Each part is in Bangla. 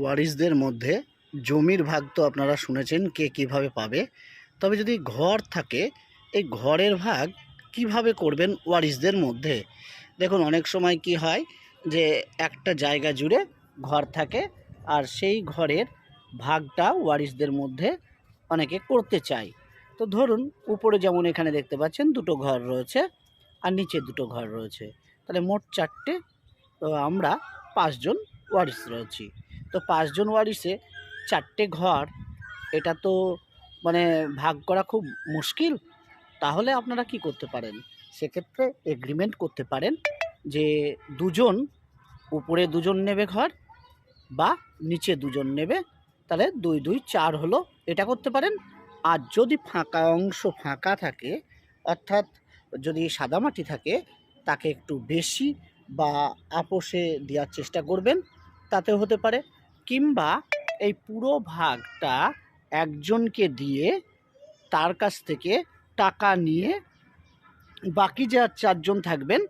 ওয়ারিসদের মধ্যে জমির ভাগ তো আপনারা শুনেছেন কে কীভাবে পাবে। তবে যদি ঘর থাকে, এই ঘরের ভাগ কীভাবে করবেন ওয়ারিসদের মধ্যে? দেখুন, অনেক সময় কি হয় যে একটা জায়গা জুড়ে ঘর থাকে আর সেই ঘরের ভাগটা ওয়ারিসদের মধ্যে অনেকে করতে চায়। তো ধরুন, উপরে যেমন এখানে দেখতে পাচ্ছেন দুটো ঘর রয়েছে আর নিচে দুটো ঘর রয়েছে। তাহলে মোট চারটে আমরা পাঁচজন ওয়ারিস রয়েছি। তো পাঁচজন ওয়ারিসে চারটে ঘর, এটা তো মানে ভাগ করা খুব মুশকিল। তাহলে আপনারা কি করতে পারেন? সেক্ষেত্রে এগ্রিমেন্ট করতে পারেন যে দুজন উপরে দুজন নেবে ঘর বা নিচে দুজন নেবে, তাহলে দুই দুই চার হলো এটা করতে পারেন। আর যদি ফাঁকা অংশ ফাঁকা থাকে, অর্থাৎ যদি সাদামাটি থাকে, তাকে একটু বেশি বা আপোষে দেওয়ার চেষ্টা করবেন তাতে হতে পারে। কিংবা এই পুরো ভাগটা একজনকে দিয়ে তার কাছ থেকে টাকা নিয়ে বাকি যা চারজন থাকবেন,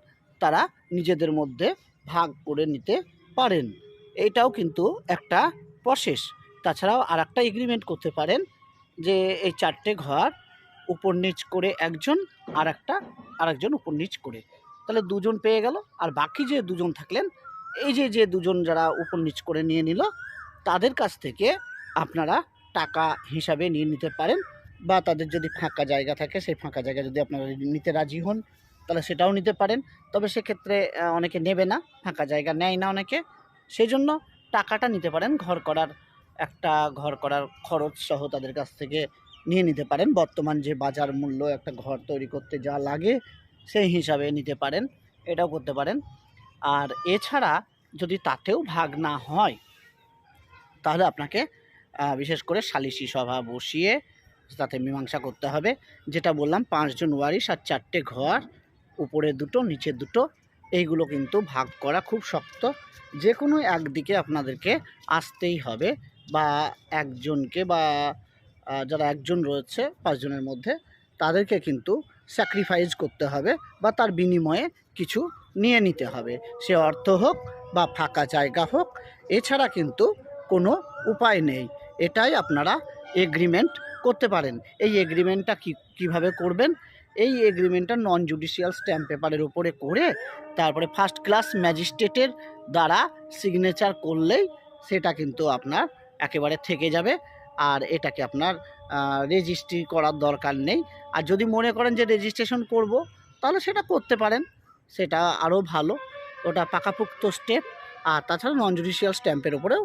তারা নিজেদের মধ্যে ভাগ করে নিতে পারেন। এটাও কিন্তু একটা প্রসেস তাছাড়াও আর একটা এগ্রিমেন্ট করতে পারেন যে এই চারটে ঘর উপর নিচ করে একজন আর একটা আরেকজন উপর নিচ করে। তাহলে দুজন পেয়ে গেল। আর বাকি যে দুজন থাকলেন, এই যে যে দুজন যারা উপর নিচ করে নিয়ে নিল তাদের কাছ থেকে আপনারা টাকা হিসাবে নিয়ে নিতে পারেন বা তাদের যদি ফাঁকা জায়গা থাকে, সেই ফাঁকা জায়গা যদি আপনারা নিতে রাজি হন, তাহলে সেটাও নিতে পারেন। তবে সেক্ষেত্রে অনেকে নেবে না, ফাঁকা জায়গা নেয় না অনেকে। সেই জন্য টাকাটা নিতে পারেন, ঘর করার একটা, ঘর করার খরচ সহ তাদের কাছ থেকে নিয়ে নিতে পারেন। বর্তমান যে বাজার মূল্য, একটা ঘর তৈরি করতে যা লাগে, সেই হিসাবে নিতে পারেন, এটাও করতে পারেন। আর এছাড়া যদি তাতেও ভাগ না হয় তাহলে আপনাকে বিশেষ করে সালিসি সভা বসিয়ে তাতে মীমাংসা করতে হবে। যেটা বললাম পাঁচজন ওয়ারিশ আর চারটে ঘর, উপরে দুটো, নিচে দুটো, এইগুলো কিন্তু ভাগ করা খুব শক্ত। যে কোনো একদিকে আপনাদেরকে আসতেই হবে বা একজনকে বা যারা একজন রয়েছে পাঁচজনের মধ্যে, তাদেরকে কিন্তু স্যাক্রিফাইস করতে হবে বা তার বিনিময়ে কিছু নিয়ে নিতে হবে। সে অর্থ হোক বা ফাঁকা জায়গা হোক, এছাড়া কিন্তু কোনো উপায় নেই। এটাই আপনারা এগ্রিমেন্ট করতে পারেন। এই এগ্রিমেন্টটা কী, কীভাবে করবেন? এই এগ্রিমেন্টটা নন জুডিশিয়াল স্ট্যাম্প পেপারের উপরে করে তারপরে ফার্স্ট ক্লাস ম্যাজিস্ট্রেটের দ্বারা সিগনেচার করলেই সেটা কিন্তু আপনার একেবারে থেকে যাবে। আর এটাকে আপনার রেজিস্ট্রি করার দরকার নেই। আর যদি মনে করেন যে রেজিস্ট্রেশন করব, তাহলে সেটা করতে পারেন। সেটা আরও ভালো। ওটা পাকাপুক্ত স্টেপ আর তাছাড়া নন জুডিশিয়াল স্ট্যাম্পের উপরেও